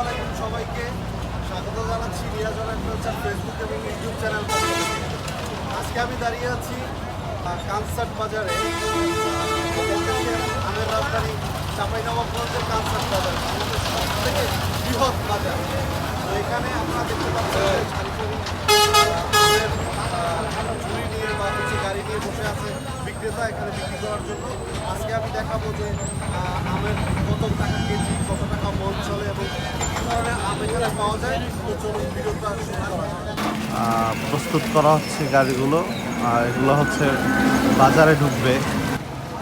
আলাইকুম সবাইকে। জানাচ্ছি ইউটিউব চ্যানেল আজকে আমি দাঁড়িয়ে আছি কানসার্ট বাজারে। আমের রাজধানী চাঁপাইনবাবগঞ্জের কানসার্ট বাজার। সব থেকে বৃহৎ বাজার। তো এখানে আপনারা দেখতে পাচ্ছেন যে সারি সারি আমের, আহ, ঝুড়ি নিয়ে বা হচ্ছে গাড়ি নিয়ে বসে আছে বিক্রেতা এখানে বিক্রি করার জন্য আজকে আমি দেখাবো যে আমের কত টাকা কেজি কত টাকা মন চলে এবং কী ধরনের আম এখানে পাওয়া যায় তো চলুন ভিডিওটা প্রস্তুত করা হচ্ছে গাড়িগুলো। আর এগুলো হচ্ছে বাজারে ঢুকবে।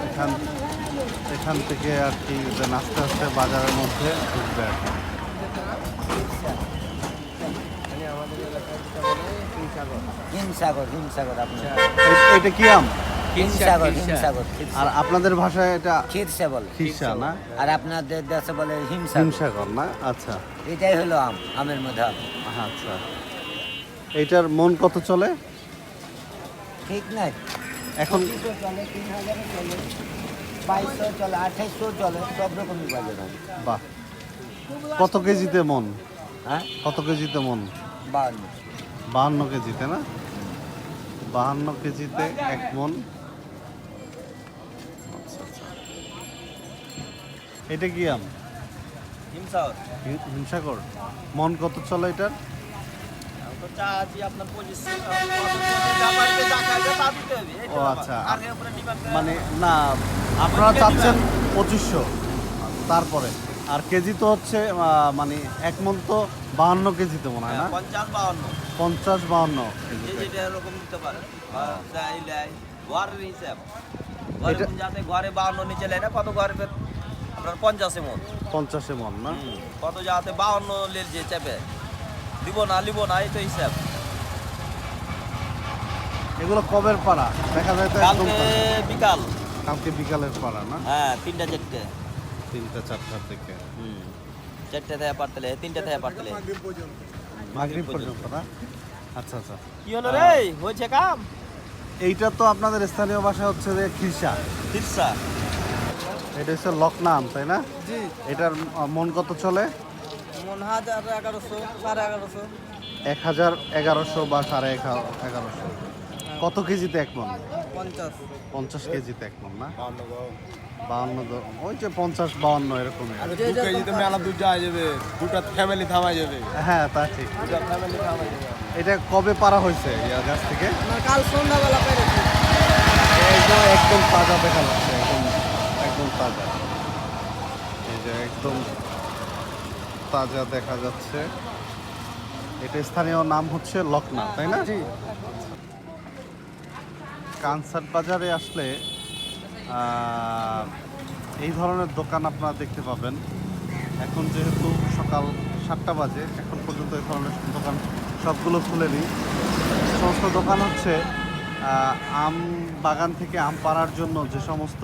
এখান এখান থেকে আর কি আস্তে আস্তে বাজারের মধ্যে ঢুকবে আর কি। হিমসাগর। হিমসাগর আপনার। এই- এইটা কি আম? হিমসাগর হিমসাগর আর আপনাদের ভাষায় এটা খিরসে বলে। খিরসা না? আর আপনাদের দেশে বলে হিমসাগর। হিমসাগর না? আচ্ছা। এটাই হলো আম আমের মধ্যে আম। আচ্ছা। এইটার মন কত চলে? ঠিক নাই। এখন চলে তিন চলে বাইশশো চলে আঠাইশশো চলে সব রকমই বাজার বাহ। কত কেজিতে মন? হ্যাঁ? কত কেজিতে মন? বাউন্ন বাহান্ন কেজিতে না? বাহান্ন কেজিতে এক মন। আচ্ছা আচ্ছা। এটা কি আম? হিমসাগর। মন কত চলে এটার? ও আচ্ছা। মানে না আপনারা চাচ্ছেন পঁচিশশো। তারপরে? আর কেজি তো হচ্ছে মানে এক মন তো বাহান্ন কেজি তো মনে হয় না? হ্যাঁ, পঞ্চাশ বাউন্ন পঞ্চাশ বাহান্ন এরকম দিতে পারে। ঘরের হিসাব। যাতে ঘরে বাউন্ন নিচে না কত ঘরে আপনার পঞ্চাশে মন? পঞ্চাশে মন না? কত যাতে বাউন্ন লেল যে চেপে? দিব না লিব না এই তো হিসাব। এগুলো কবের পাড়া? দেখা যায় তো কালকে। বিকাল। কালকে বিকালের পাড়া না? হ্যাঁ তিনটা চারটে। তিনটা চারটার দিকে হুম। চারটে থেকে পারতেলে তিনটে থেকে পারতেলে মাগরিব পর্যন্ত। না? আচ্ছা আচ্ছা। কি হলো রে? হয়েছে কাম? এইটা তো আপনাদের স্থানীয় ভাষা হচ্ছে যে খিরসা। ফিরসা এটা হচ্ছে লকনাম তাই না? জি। এটার মন কত চলে? মন হাজার এগারোশো সাড়ে এগারোশো। এক হাজার এগারোশো বা সাড়ে এগারোশো। কত কেজিতে এক মন? পঞ্চাশ। পঞ্চাশ কেজিতে এক মন না? বাউন্ন দ- ওই যে পঞ্চাশ বাউন্ন এরকমই। আর কি। দু মেলা যাওয়া যাবে দুটা ফ্যামিলি থামা যাবে। হ্যাঁ তা ঠিক। দুটা ফ্যামিলি থামা যাবে। এটা কবে পারা হয়েছে ইয়ার গাছ থেকে? কাল সন্ধ্যাবেলা একদম একদম তাজা দেখা যাচ্ছে একদম একদম তাজা। এই যে একদম তাজা দেখা যাচ্ছে। এটা স্থানীয় নাম হচ্ছে লকনা তাই না? কানসার্ট বাজারে আসলে এই ধরনের দোকান আপনারা দেখতে পাবেন। এখন যেহেতু সকাল সাতটা বাজে, এখন পর্যন্ত এই ধরনের দোকান সবগুলো খুলে খুলেনি। সমস্ত দোকান হচ্ছে আম বাগান থেকে আম পাড়ার জন্য যে সমস্ত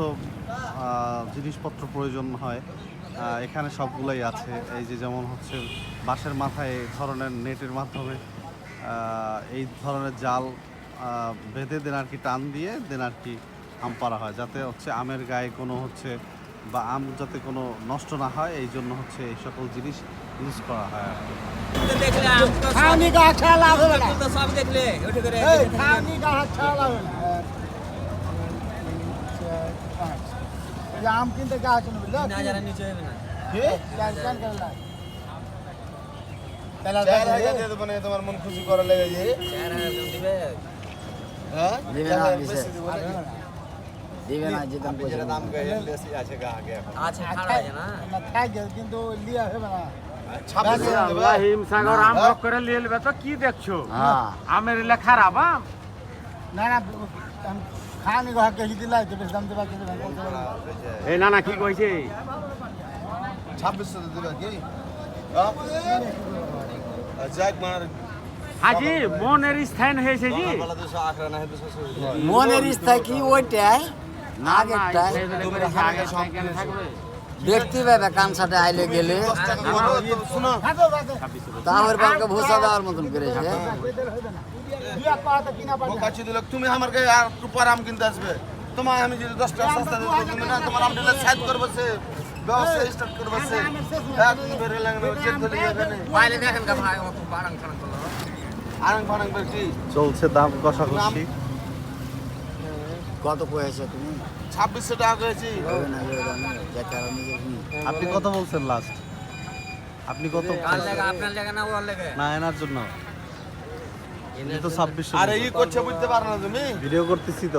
জিনিসপত্র প্রয়োজন হয় এখানে সবগুলোই আছে। এই যে যেমন হচ্ছে বাঁশের মাথায় এই ধরনের নেটের মাধ্যমে এই ধরনের জাল বেঁধে দেন আর কি, টান দিয়ে দেন আর কি আম পাড়া হয় যাতে হচ্ছে আমের গায়ে কোনো হচ্ছে বা আম যাতে কোনো নষ্ট না হয় এই জন্য হচ্ছে এই সকল জিনিস ইউজ করা হয় আম কিনতে মানে তোমার মন খুশি করা লেগে হ্যাঁ? দিবে না, যেতাম যেটা দাম বেশি আছে গা আগে আছে খাড়া আছে না? না খাই গেল কিন্তু লিয়া হবে না। হিমসাগর আম ভোগ করে নিয়ে নেবে তো কি দেখছ? হ্যাঁ। আমের এলে খারাপ আম? না না খানি গো হাকে দিলাই তো বেশ দাম দেবা কিন্তু এই না না কি কইছে? ছাব্বিশশো দেবে কি? হ্যাঁ? যাক মার। হাজি মনের স্থান হয়েছে জি। মনের কি ওইটাই? না একটাই ব্যক্তি ভাবে কানসাটে আইলে গেলে। তাহলে বালকে ভূষা দেওয়ার মতন করেছে দিল তুমি আমার গায়ে আর টুপার আম কিনতে আসবে। তোমার আমি যদি দশ টাকা সস্তা দিতে তুমি না তোমার আমি সাইড করব সে। ব্যবসা স্টার্ট করব সে। হ্যাঁ তুমি লাগবে চেক করে বাইরে দেখেন কা ভাই অত বাড়াং ফাড়াং করল। আরাম ফারাং বেশি চলছে দাম কষাকষি। কত পয়সা তুমি? ছাব্বিশশো টাকা দেখি আপনি কত বলছেন লাস্ট আপনি কত না ওর লেগে না এনার জন্য। এনে তো ছাব্বিশশো আরে ই করছে বুঝতে পারো না তুমি? ভিডিও করতেছি তো।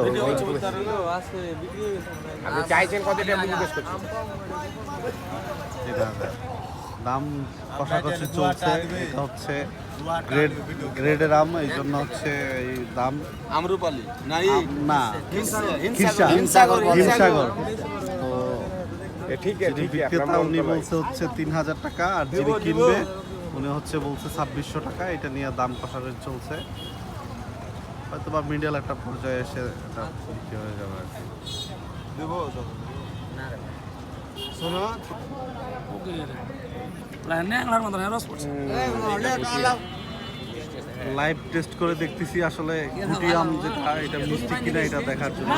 আপনি চাইছেন কত জিজ্ঞেস করছি ঠিক আছে দাম কষাকষি চলছে এটা হচ্ছে গ্রেড গ্রেডের আম এই জন্য হচ্ছে এই দাম আমরুপালি না না। হিমসাগর হিমসাগর তো ঠিক যিনি বিক্রেতা উনি বলছে হচ্ছে তিন হাজার টাকা আর যিনি কিনবে উনি হচ্ছে বলছে ছাব্বিশশো টাকা এটা নিয়ে দাম কষাকষি চলছে। হয়তো বা মিডিয়াল একটা পর্যায়ে এসে এটা বিক্রি হয়ে যাবে আর কি। লাইভ টেস্ট করে দেখতেছি আসলে গুটি আম যেটা এটা মিষ্টি কিনা এটা দেখার জন্য।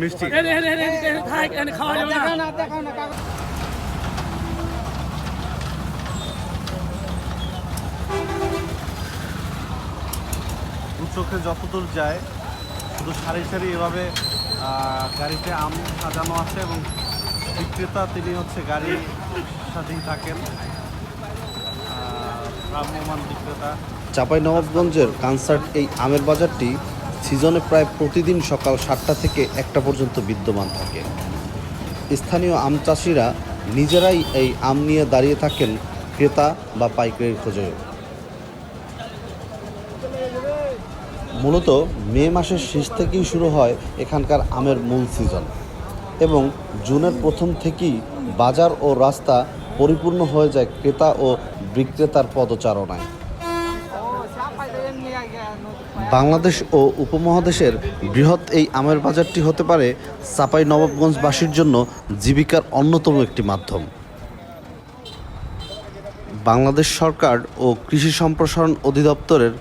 মিষ্টি। দু চোখে যতদূর যায় শুধু সারি সারি এভাবে গাড়িতে আম সাজানো আছে এবং বিক্রেতা তিনি হচ্ছে গাড়ির সাথেই থাকেন। আহ, ভ্রাম্যমাণ বিক্রেতা। চাঁপাই নবাবগঞ্জের কনসার্ট এই আমের বাজারটি সিজনে প্রায় প্রতিদিন সকাল সাতটা থেকে একটা পর্যন্ত বিদ্যমান থাকে। স্থানীয় আম চাষিরা নিজেরাই এই আম নিয়ে দাঁড়িয়ে থাকেন ক্রেতা বা পাইকারির খোঁজে। মূলত মে মাসের শেষ থেকেই শুরু হয় এখানকার আমের মূল সিজন। এবং জুনের প্রথম থেকেই বাজার ও রাস্তা পরিপূর্ণ হয়ে যায় ক্রেতা ও বিক্রেতার পদচারণায়। বাংলাদেশ ও উপমহাদেশের বৃহৎ এই আমের বাজারটি হতে পারে চাপাই নবাবগঞ্জবাসীর জন্য জীবিকার অন্যতম একটি মাধ্যম। বাংলাদেশ সরকার ও কৃষি সম্প্রসারণ অধিদপ্তরের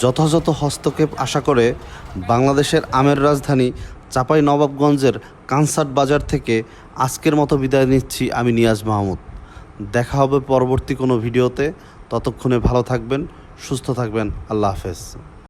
যথাযথ হস্তক্ষেপ আশা করে বাংলাদেশের আমের রাজধানী চাপাই নবাবগঞ্জের কানসার্ট বাজার থেকে আজকের মতো বিদায় নিচ্ছি আমি নিয়াজ মাহমুদ। দেখা হবে পরবর্তী কোনো ভিডিওতে। ততক্ষণে ভালো থাকবেন, সুস্থ থাকবেন। আল্লাহ হাফেজ।